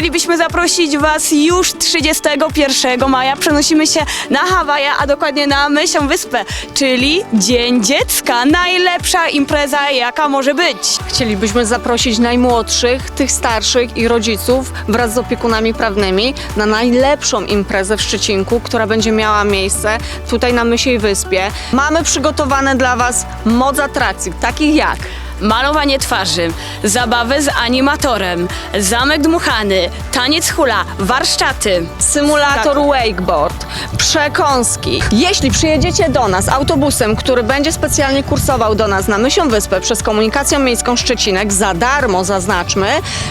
chcielibyśmy zaprosić Was już 31 maja. Przenosimy się na Hawaje, a dokładnie na Mysią Wyspę, czyli Dzień Dziecka. Najlepsza impreza, jaka może być. Chcielibyśmy zaprosić najmłodszych, tych starszych i rodziców wraz z opiekunami prawnymi na najlepszą imprezę w Szczecinku, która będzie miała miejsce tutaj na Mysiej Wyspie. Mamy przygotowane dla Was moc atrakcji, takich jak Malowanie twarzy, zabawy z animatorem, zamek dmuchany, taniec hula, warsztaty. symulator wakeboard, przekąski. Jeśli przyjedziecie do nas autobusem, który będzie specjalnie kursował do nas na Mysią Wyspę przez komunikację miejską Szczecinek, za darmo zaznaczmy,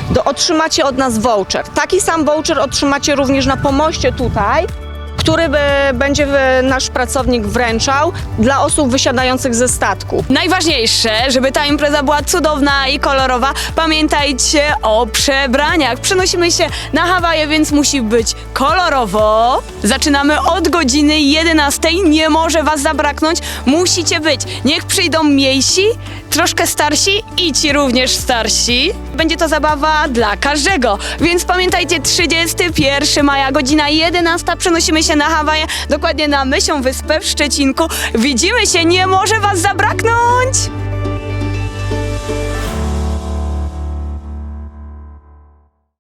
do, otrzymacie od nas voucher. Taki sam voucher otrzymacie również na pomoście tutaj, który będzie nasz pracownik wręczał dla osób wysiadających ze statku. Najważniejsze, żeby ta impreza była cudowna i kolorowa, pamiętajcie o przebraniach. Przenosimy się na Hawaje, więc musi być kolorowo. Zaczynamy od godziny 11. Nie może was zabraknąć. Musicie być. Niech przyjdą mniejsi, troszkę starsi i ci również starsi. Będzie to zabawa dla każdego. Więc pamiętajcie, 31 maja, godzina 11. Przenosimy się na Hawaje, dokładnie na Mysią Wyspę w Szczecinku. Widzimy się, nie może was zabraknąć!